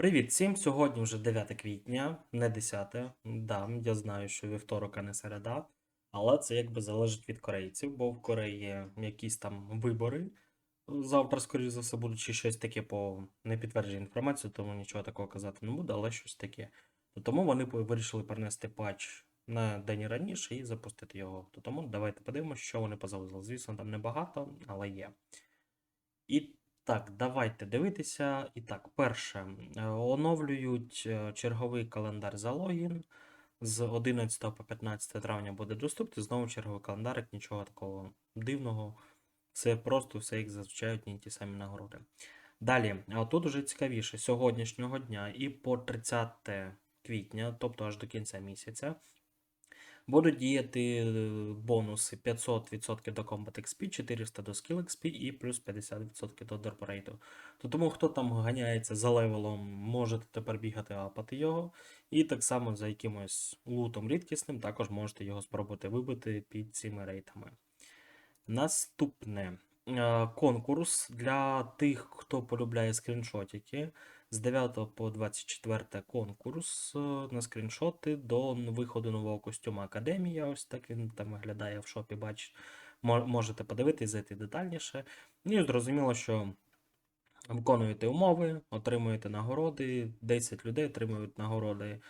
Привіт всім! Сьогодні вже 9 квітня, не 10. Да, я знаю, що вівторок, а не середа. Але це якби залежить від корейців, бо в Кореї якісь там вибори. Завтра, скоріш за все, будуть чи щось таке по непідтвердженій інформації, тому нічого такого казати не буду, але щось таке. Тому вони вирішили перенести патч на день раніше і запустити його. Тому давайте подивимося, що вони позавезли. Звісно, там небагато, але є. І так, давайте дивитися. І так, перше, е, оновлюють е, черговий календар за логін. З 11 по 15 травня буде доступний. Знову черговий календарик, нічого такого дивного. Все просто, все як зазвичай одні ті самі нагороди. Далі, а тут уже цікавіше, сьогоднішнього дня і по 30 квітня, тобто аж до кінця місяця, Будуть діяти е, бонуси 500% до Combat XP, 400 до Skill XP і плюс 50% до Rate. То тому, хто там ганяється за левелом, можете тепер бігати апати його. І так само за якимось лутом рідкісним, також можете його спробувати вибити під цими рейтами. Наступне е, конкурс для тих, хто полюбляє скріншотики. З 9 по 24 конкурс е, на скріншоти до виходу нового костюму Академія. Ось так він там виглядає в шопі. Мо- Можете подивитись, зайти детальніше. Ну і зрозуміло, що виконуєте умови, отримуєте нагороди. 10 людей отримують нагороди.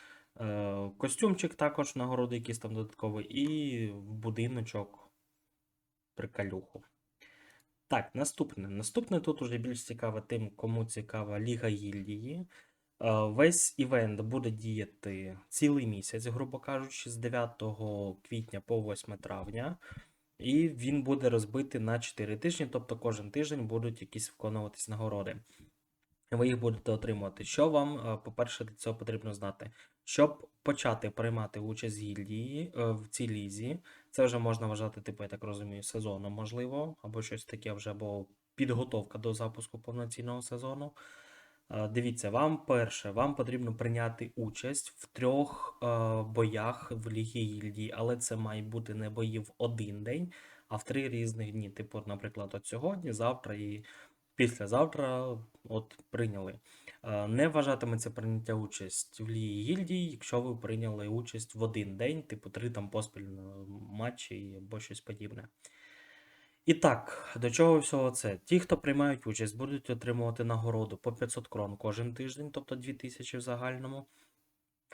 Е, Костюмчик також нагороди, якісь там додаткові, і будиночок приколюху. Так, наступне. Наступне тут уже більш цікаве тим, кому цікава Ліга Гільдії. Е, Весь івент буде діяти цілий місяць, грубо кажучи, з 9 квітня по 8 травня. І він буде розбитий на 4 тижні, тобто кожен тиждень будуть якісь виконуватись нагороди. Ви їх будете отримувати. Що вам, е, по-перше, для цього потрібно знати? Щоб почати приймати участь в гільдії е, в цій лізі, це вже можна вважати, типу, я так розумію, сезоном, можливо, або щось таке вже, або підготовка до запуску повноцінного сезону. Е, Дивіться, вам перше, вам потрібно прийняти участь в трьох е, боях в Лігі Гільдії, але це мають бути не бої в один день, а в три різних дні. Типу, наприклад, от сьогодні, завтра і післязавтра от прийняли. Е, Не вважатиметься прийняття участь в Лігі Гільдії, якщо ви прийняли участь в один день, типу три там поспіль е, матчі або щось подібне. І так, до чого всього це? Ті, хто приймають участь, будуть отримувати нагороду по 500 крон кожен тиждень, тобто 2000 в загальному.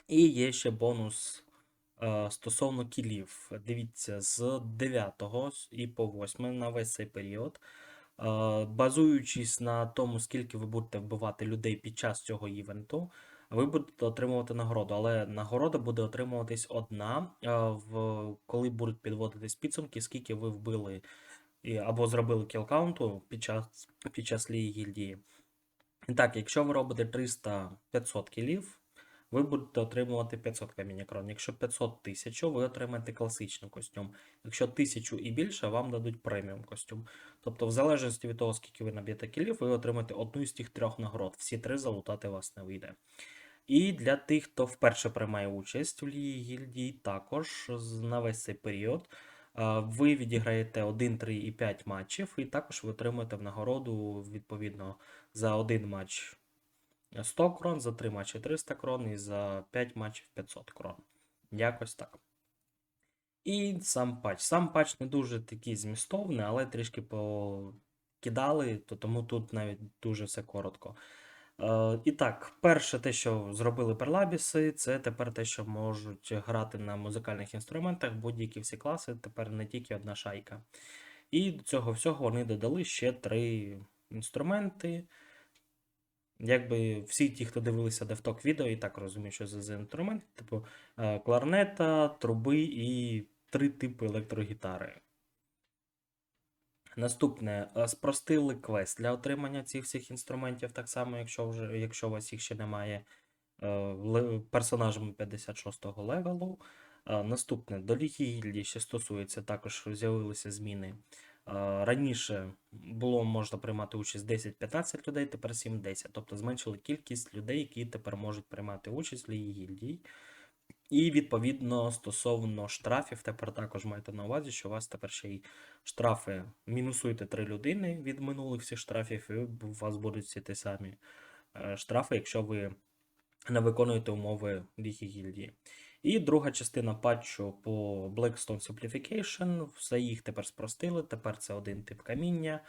І є ще бонус е, стосовно кілів. Дивіться, з 9 і по 8 на весь цей період. Е, Базуючись на тому, скільки ви будете вбивати людей під час цього івенту, ви будете отримувати нагороду. Але нагорода буде отримуватись одна, е, коли будуть підводитись підсумки, скільки ви вбили або зробили кіл-каунту під час, під час лії гільдії. І так, якщо ви робите 300-500 кілів, ви будете отримувати 500 каміння крон. Якщо 500 тисяч, ви отримаєте класичний костюм. Якщо 1000 і більше, вам дадуть преміум костюм. Тобто, в залежності від того, скільки ви наб'єте кілів, ви отримаєте одну з тих трьох нагород. Всі три залутати вас не вийде. І для тих, хто вперше приймає участь у лії гільдії, також на весь цей період ви відіграєте 1, 3 і 5 матчів, і також ви отримуєте в нагороду відповідно за один матч 100 крон, за 3 матчі 300 крон і за 5 матчів 500 крон. Якось так. І сам патч. Сам патч не дуже такий змістовний, але трішки покидали, то тому тут навіть дуже все коротко. Е, і так, перше, те, що зробили перлабіси, це тепер те, що можуть грати на музикальних інструментах будь-які всі класи, тепер не тільки одна шайка. І до цього всього вони додали ще три інструменти. Якби всі ті, хто дивилися DevTalk відео, і так розуміють, що це за інструмент, типу е, кларнета, труби і три типи електрогітари. Наступне, е, спростили квест для отримання цих всіх інструментів, так само, якщо вже, якщо у вас їх ще немає е, персонажами 56-го левелу. Наступне, до Ліги що стосується, також з'явилися зміни. Раніше було можна приймати участь 10-15 людей, тепер 7-10. Тобто зменшили кількість людей, які тепер можуть приймати участь в Лігі Гільдії. І відповідно стосовно штрафів, тепер також майте на увазі, що у вас тепер ще й штрафи мінусуєте 3 людини від минулих всіх штрафів, і у вас будуть всі ті самі е, штрафи, якщо ви не виконуєте умови Ліги Гільдії. І друга частина патчу по Blackstone Simplification. Все їх тепер спростили. Тепер це один тип каміння.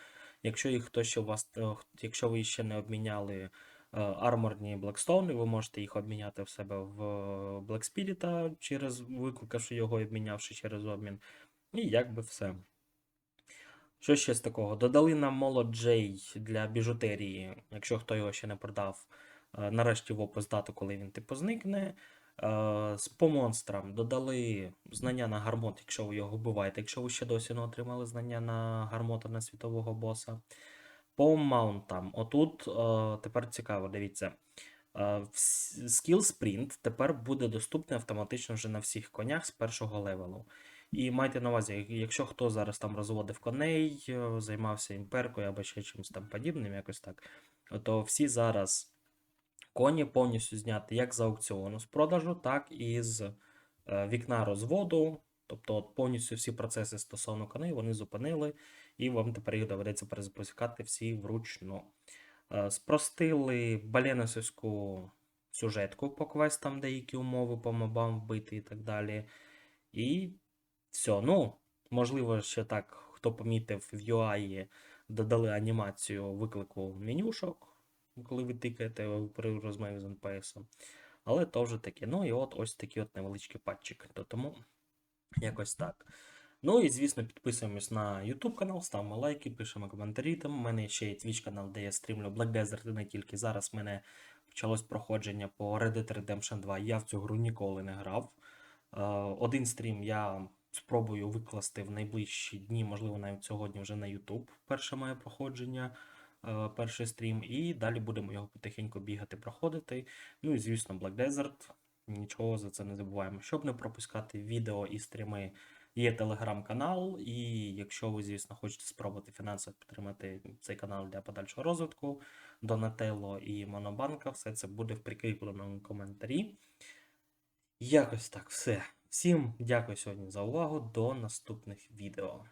Якщо їх хтось у вас, е, якщо ви ще не обміняли е, арморні Blackstone, ви можете їх обміняти в себе в Black Spirit через викликавши його і обмінявши через обмін. І якби все. Що ще з такого? Додали нам молот Джей для біжутерії, якщо хто його ще не продав. е, Нарешті в опис дату, коли він типу зникне. Е, по монстрам додали знання на гармот, якщо ви його вбиваєте, якщо ви ще досі не отримали знання на гармота на світового боса. По маунтам. Отут е, тепер цікаво, дивіться. Е, Скіл спринт тепер буде доступний автоматично вже на всіх конях з першого левелу. І майте на увазі, якщо хто зараз там розводив коней, займався імперкою або ще чимось там подібним, якось так, то всі зараз коні повністю зняти як з аукціону з продажу, так і з е, вікна розводу. Тобто от повністю всі процеси стосовно коней вони зупинили, і вам тепер їх доведеться перезапускати всі вручну. Е, Спростили баленосівську сюжетку по квестам, деякі умови по мобам вбити і так далі. І все. Ну, можливо, ще так, хто помітив в UI, додали анімацію виклику менюшок, коли ви тикаєте при розмові з NPS. Але то вже таке. Ну і от ось такий от невеличкий патчик. То тому якось так. Ну і звісно, підписуємось на YouTube канал, ставимо лайки, пишемо коментарі. Там у мене ще є Twitch канал, де я стрімлю Black Desert і не тільки. Зараз в мене почалось проходження по Red Dead Redemption 2. Я в цю гру ніколи не грав. Е, Один стрім я спробую викласти в найближчі дні, можливо, навіть сьогодні вже на YouTube. Перше моє проходження, перший стрім, і далі будемо його потихеньку бігати, проходити. Ну і звісно, Black Desert. Нічого за це не забуваємо. Щоб не пропускати відео і стріми, є телеграм-канал. І якщо ви, звісно, хочете спробувати фінансово підтримати цей канал для подальшого розвитку, Донателло і Монобанка, все це буде в прикріпленому коментарі. Якось так все. Всім дякую сьогодні за увагу. До наступних відео.